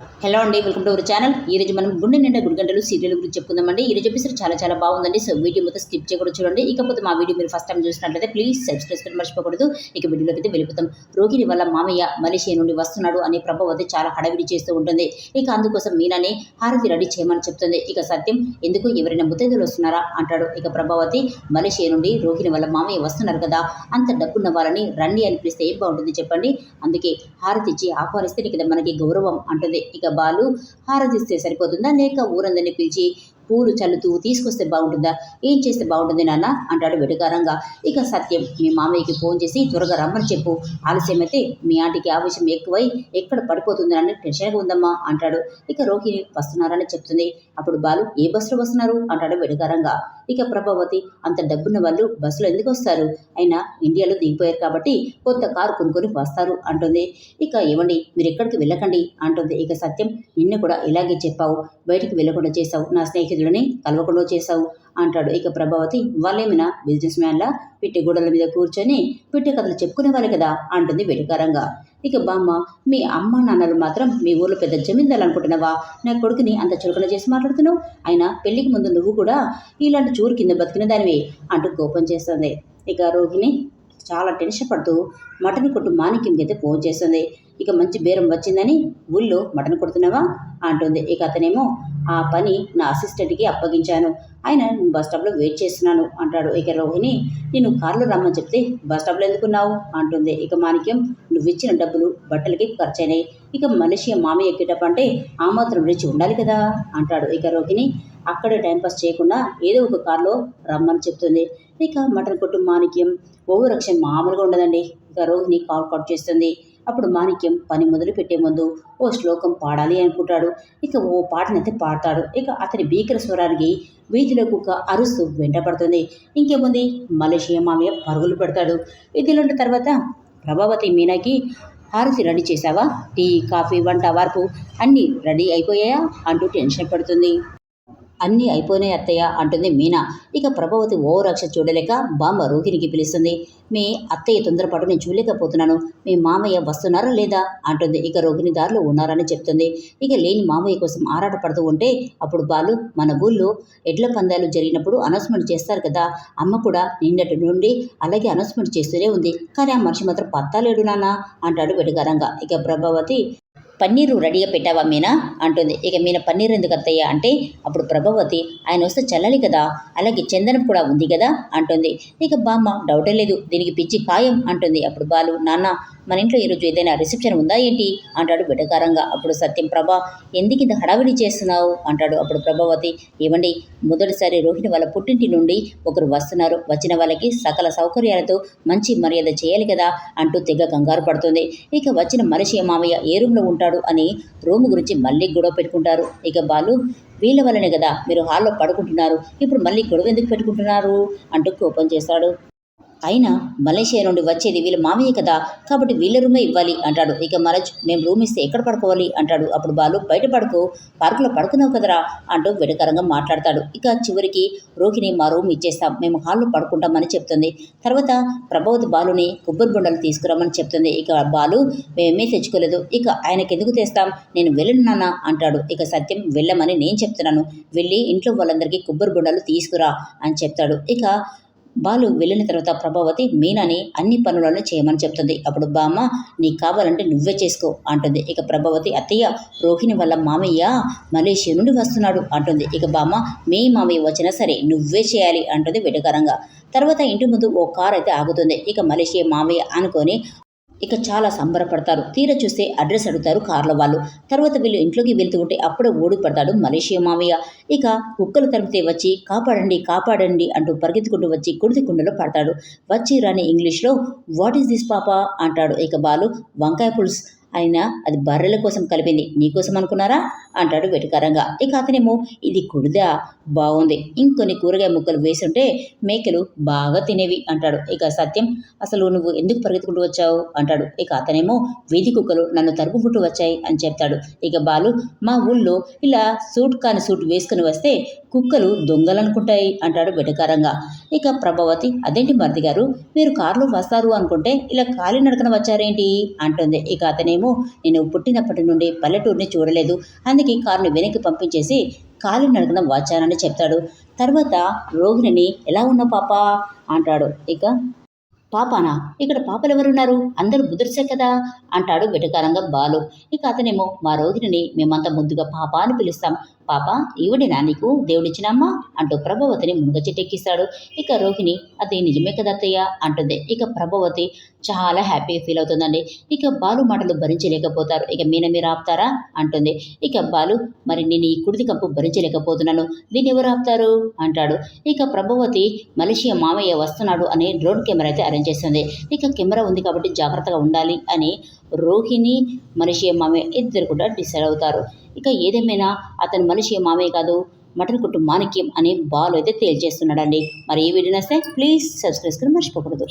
Hello అండి welcome to our channel. ఈ రోజు మనం గుండె నిండా గుడిగంటలు సీరియల్ గురించి చెప్పుకుందామండి. ఈ రోజు ఎపిసోడ్ చాలా చాలా బాగుందండి. సో వీడియో మొత్తం స్కిప్ చేయకూడదు చూడండి. ఇకపోతే మా వీడియో మీరు ఫస్ట్ టైం చూసినట్లయితే ప్లీజ్ సబ్స్క్రైబ్ చేసుకొని మర్చిపోకూడదు. ఇక వీడియోలోకి అయితే వెళ్ళిపోతాం. రోగిని వల్ల మామయ్య మలేషియా నుండి వస్తున్నాడు అనే ప్రభావతి చాలా హడావిడి చేస్తూ ఉంటుంది. ఇక అందుకోసం మీనానే హారతి రెడీ చేయమని చెప్తుంది. ఇక సత్యం ఎందుకు ఎవరైనా ముత్తైదులు వస్తున్నారా? అంటాడు. ఇక ప్రభావతి మలేషియా నుండి రోగిని వల్ల మామయ్య వస్తున్నారు కదా. అంత డబ్బున్న వాళ్ళని రండి అని పిలిస్తే ఏం బాగుంటుంది చెప్పండి? అందుకే హారతి ఇచ్చి ఆహ్వానిస్తే కదా మనకి గౌరవం అంటుంది. ఇక బాలు హారతిస్తే సరిపోతుందా? లేక ఊరందరిని పిలిచి పూలు చల్లుతూ తీసుకొస్తే బాగుంటుందా? ఏం చేస్తే బాగుంటుంది నాన్న? అంటాడు వెటకారంగా. ఇక సత్యం మీ మామయ్యకి ఫోన్ చేసి త్వరగా రమ్మని చెప్పు. ఆలస్యమైతే మీ ఆంటీకి ఆవేశం ఎక్కువై ఎక్కడ పడిపోతుందని టెన్షన్గా ఉందమ్మా అంటాడు. ఇక రోహిణి వస్తున్నారని చెప్తుంది. అప్పుడు బాలు ఏ బస్సులో వస్తున్నారు? అంటాడు వెటకారంగా. ఇక ప్రభావతి అంత డబ్బున్న వాళ్ళు బస్సులో ఎందుకు వస్తారు? అయినా ఇండియాలో దిగిపోయారు కాబట్టి కొత్త కారు కొనుక్కొని వస్తారు అంటుంది. ఇక ఏమండి మీరు ఎక్కడికి వెళ్ళకండి అంటుంది. ఇక సత్యం నిన్ను కూడా ఇలాగే చెప్పావు. బయటికి వెళ్ళకుండా చేశావు. నా చెల్లిని కలవకుండా చేశావు అంటాడు. ఇక ప్రభావతి వాళ్ళేమైనా బిజినెస్ మ్యాన్లా పిట్టి గోడల మీద కూర్చొని పిట్టి కథలు చెప్పుకునేవారు కదా? అంటుంది వెటకారంగా ఇక బామ్మ మీ అమ్మ నాన్నలు మాత్రం మీ ఊర్లో పెద్ద జమీందారు అనుకుంటున్నావా? నా కొడుకుని అంత చులకన చేసి మాట్లాడుతున్నావు? అయినా పెళ్ళికి ముందు నువ్వు కూడా ఇలాంటి చూరు కింద బతికిన దానివి అంటూ కోపం చేస్తుంది. ఇక రోగిని చాలా టెన్షన్ పడుతూ మటన్ కొట్టు మాణిక్యంకి అయితే ఫోన్ చేస్తుంది. ఇక మంచి బేరం వచ్చిందని ఊళ్ళో మటన్ కొడుతున్నావా? అంటుంది. ఇక అతనేమో ఆ పని నా అసిస్టెంట్కి అప్పగించాను. ఆయన నేను బస్ స్టాప్లో వెయిట్ చేస్తున్నాను అంటాడు. ఇక రోహిణి నేను కారులో రమ్మని చెప్తే బస్ స్టాప్లో ఎందుకున్నావు? అంటుంది. ఇక మాణిక్యం నువ్వు ఇచ్చిన డబ్బులు బట్టలకి ఖర్చయినాయి. ఇక మనిషి మామయ్య ఎక్కేటప్పుడు అంటే ఆ మాత్రం రుచి ఉండాలి కదా? అంటాడు. ఇక రోహిణి అక్కడే టైంపాస్ చేయకుండా ఏదో ఒక కారులో రమ్మని చెప్తుంది. ఇక మటన్ కొట్టు మాణిక్యం. ఓవర్ రక్షణ మామూలుగా ఉండదండి. ఇక రోహిణి కాల్ కట్ చేస్తుంది. అప్పుడు మాణిక్యం పని మొదలు పెట్టే ముందు ఓ శ్లోకం పాడాలి అనుకుంటాడు. ఇక ఓ పాటనైతే పాడతాడు. ఇక అతని భీకర స్వరానికి వీధిలో కుక్క అరుస్తూ వెంటపడుతుంది ఇంకేముంది? మలేషియా మామయ్య పరుగులు పెడతాడు. వీధిలోంటి తర్వాత ప్రభావతి మీనాకి హారతి రెడీ చేశావా? టీ కాఫీ వంట వార్పు అన్నీ రెడీ అయిపోయాయా? అంటూ టెన్షన్ పడుతుంది. అన్నీ అయిపోయినాయి అత్తయ్య అంటుంది మీనా. ఇక ప్రభావతి ఓ రక్ష చూడలేక బామ్మ రోగినికి పిలుస్తుంది. మీ అత్తయ్య తొందరపాటు నేను చూడలేకపోతున్నాను. మీ మామయ్య వస్తున్నారా లేదా? అంటుంది. ఇక రోగిని దారిలో ఉన్నారని చెప్తుంది. ఇక లేని మామయ్య కోసం ఆరాటపడుతూ ఉంటే అప్పుడు బాలు మన ఊళ్ళో ఎడ్ల పందాలు జరిగినప్పుడు అనౌన్స్మెంట్ చేస్తారు కదా. అమ్మ కూడా నిన్నటి నుండి అలాగే అనౌన్స్మెంట్ చేస్తూనే ఉంది. కానీ ఆ మనిషి మాత్రం పత్తా లేడు నాన్న అంటాడు వెటకారంగా. ఇక ప్రభావతి పన్నీరు రెడీగా పెట్టావా మీనా? అంటుంది. ఇక మీన పన్నీర్ ఎందుకు అత్తయ్య అంటే అప్పుడు ప్రభావతి ఆయన వస్తే చల్లాలి కదా అలాగే చందనం కూడా ఉంది కదా అంటుంది. ఇక బామ్మ డౌటే లేదు దీనికి పిచ్చి ఖాయం అంటుంది. అప్పుడు బాలు నాన్న మన ఇంట్లో ఈరోజు ఏదైనా రిసెప్షన్ ఉందా ఏంటి? అంటాడు బిడకారంగా అప్పుడు సత్యం ప్రభా ఎందుకు ఇంత హడావిడి చేస్తున్నావు? అంటాడు అప్పుడు ప్రభావతి. ఏమండి మొదటిసారి రోహిణి వాళ్ళ పుట్టింటి నుండి ఒకరు వస్తున్నారు. వచ్చిన వాళ్ళకి సకల సౌకర్యాలతో మంచి మర్యాద చేయాలి కదా? అంటూ తెగ కంగారు పడుతుంది. ఇక వచ్చిన మనిషి మామయ్య ఏ రూమ్లో ఉంటాడు? అని రూమ్ గురించి మళ్ళీ గొడవ పెట్టుకుంటారు. ఇక బాలు వీళ్ళ వల్లనే కదా మీరు హాల్లో పడుకుంటున్నారు. ఇప్పుడు మళ్ళీ గొడవ ఎందుకు పెట్టుకుంటున్నారు? అంటూ కోపం చేస్తాడు. అయినా మలేషియా నుండి వచ్చేది వీళ్ళ మామయ్య కదా కాబట్టి వీళ్ళ రూమే ఇవ్వాలి అంటాడు. ఇక మరజ్ మేము రూమ్ ఇస్తే ఎక్కడ పడుకోవాలి అంటాడు. అప్పుడు బాలు బయట పడుకో పార్కులో పడుకున్నావు కదరా అంటూ వెటకరంగా మాట్లాడతాడు. ఇక చివరికి రోహిణి మా రూమ్ ఇచ్చేస్తాం మేము హాల్లో పడుకుంటామని చెప్తుంది. తర్వాత ప్రభావతి బాలుని కొబ్బరి బొండలు తీసుకురామని చెప్తుంది. ఇక బాలు మేమేమీ తెచ్చుకోలేదు. ఇక ఆయనకి ఎందుకు తెస్తాం? నేను వెళ్ళను నాన్న అంటాడు. ఇక సత్యం వెళ్ళమని నేను చెప్తున్నాను. వెళ్ళి ఇంట్లో వాళ్ళందరికీ కొబ్బరి బొండలు తీసుకురా అని చెప్తాడు. ఇక బాలు వెళ్ళిన తర్వాత ప్రభావతి మీనాని అన్ని పనులను చేయమని చెప్తుంది. అప్పుడు బామ్మ నీకు కావాలంటే నువ్వే చేసుకో అంటుంది. ఇక ప్రభావతి అత్తయ్య రోహిణి వల్ల మామయ్య మలేషియా నుండి వస్తున్నాడు అంటుంది. ఇక బామ్మ మీ మామయ్య వచ్చినా సరే నువ్వే చేయాలి అంటుంది వెటకరంగా. తర్వాత ఇంటి ముందు ఓ కార్ అయితే ఆగుతుంది. ఇక మలేషియా మామయ్య అనుకొని ఇక చాలా సంబరపడతారు. తీర చూస్తే అడ్రస్ అడుగుతారు కార్ల వాళ్ళు. తర్వాత వీళ్ళు ఇంట్లోకి వెళ్తూ ఉంటే అప్పుడే ఓడిపడతాడు మలేషియా మామయ్య ఇక కుక్కలు తరిమితే వచ్చి కాపాడండి కాపాడండి అంటూ పరిగెత్తుకుంటూ వచ్చి కుడితి కుండలో పడతాడు. వచ్చి రాని ఇంగ్లీష్లో వాట్ ఈస్ దిస్ పాపా అంటాడు. ఇక బాలు వంకాయ పులుసు అయినా అది బర్రెల కోసం కలిపింది. నీకోసం అనుకున్నారా? అంటాడు వెటకారంగా. ఇక అతనేమో ఇది కుడిదా? బాగుంది ఇంకొన్ని కూరగాయ ముక్కలు వేసుంటే మేకలు బాగా తినేవి అంటాడు. ఇక సత్యం అసలు నువ్వు ఎందుకు పరిగెత్తుకుంటూ వచ్చావు? అంటాడు. ఇక అతనేమో వీధి కుక్కలు నన్ను తరుపుకుంటూ వచ్చాయి అని చెప్తాడు. ఇక బాలు మా ఊళ్ళో ఇలా సూట్ కాని సూట్ వేసుకుని వస్తే కుక్కలు దొంగలనుకుంటాయి అంటాడు వెటకారంగా. ఇక ప్రభావతి అదేంటి మరిది గారు? మీరు కారులో వస్తారు అనుకుంటే ఇలా కాలినడకన వచ్చారేంటి? అంటుంది. ఇక అతనేమో నేను పుట్టినప్పటి నుండి పల్లెటూరిని చూడలేదు. అందుకే కారుని వెనక్కి పంపించేసి కాలినడకన వచ్చానని చెప్తాడు. తర్వాత రోహిణిని ఎలా ఉన్నావు పాప? అంటాడు. ఇక పాపానా? ఇక్కడ పాపలు ఎవరున్నారు? అందరూ ముదిరిసే కదా? అంటాడు వెటకారంగా బాలు. ఇక అతనేమో మా రోగిని మేమంతా ముద్దుగా పాప అని పిలుస్తాం. పాప ఈవిడేనా నీకు? దేవుడిచ్చినమ్మా? అంటూ ప్రభావతిని మునగచెట్టెక్కిస్తాడు ఇక రోహిణి అది నిజమే కదా అత్తయ్య? అంటుంది. ఇక ప్రభావతి చాలా హ్యాపీగా ఫీల్ అవుతుందండి. ఇక బాలు మాటలు భరించలేకపోతారు. ఇక మీన మీరు ఆపుతారా? అంటుంది. ఇక బాలు మరి నేను ఈ కుడిది కంపు భరించలేకపోతున్నాను. దీన్ని ఎవరు ఆపుతారు? అంటాడు. ఇక ప్రభావతి మలేషియా మామయ్య వస్తున్నాడు అని డ్రోన్ కెమెరా అయితే అరేంజ్ చేస్తుంది. ఇక కెమెరా ఉంది కాబట్టి జాగ్రత్తగా ఉండాలి అని రోహిణి మలేషియా మామయ్య ఇద్దరు కూడా డిసైడ్ అవుతారు. ఇక ఏదేమైనా అతని మనిషి మామయ్య కాదు మటన్ కుట్టు మాణిక్యం అనే బాలు అయితే తేల్చేస్తున్నాడండి. మరి ఈ వీడియో నస్తే ప్లీజ్ సబ్స్క్రైబ్ చేసుకుని మర్చిపోకూడదు.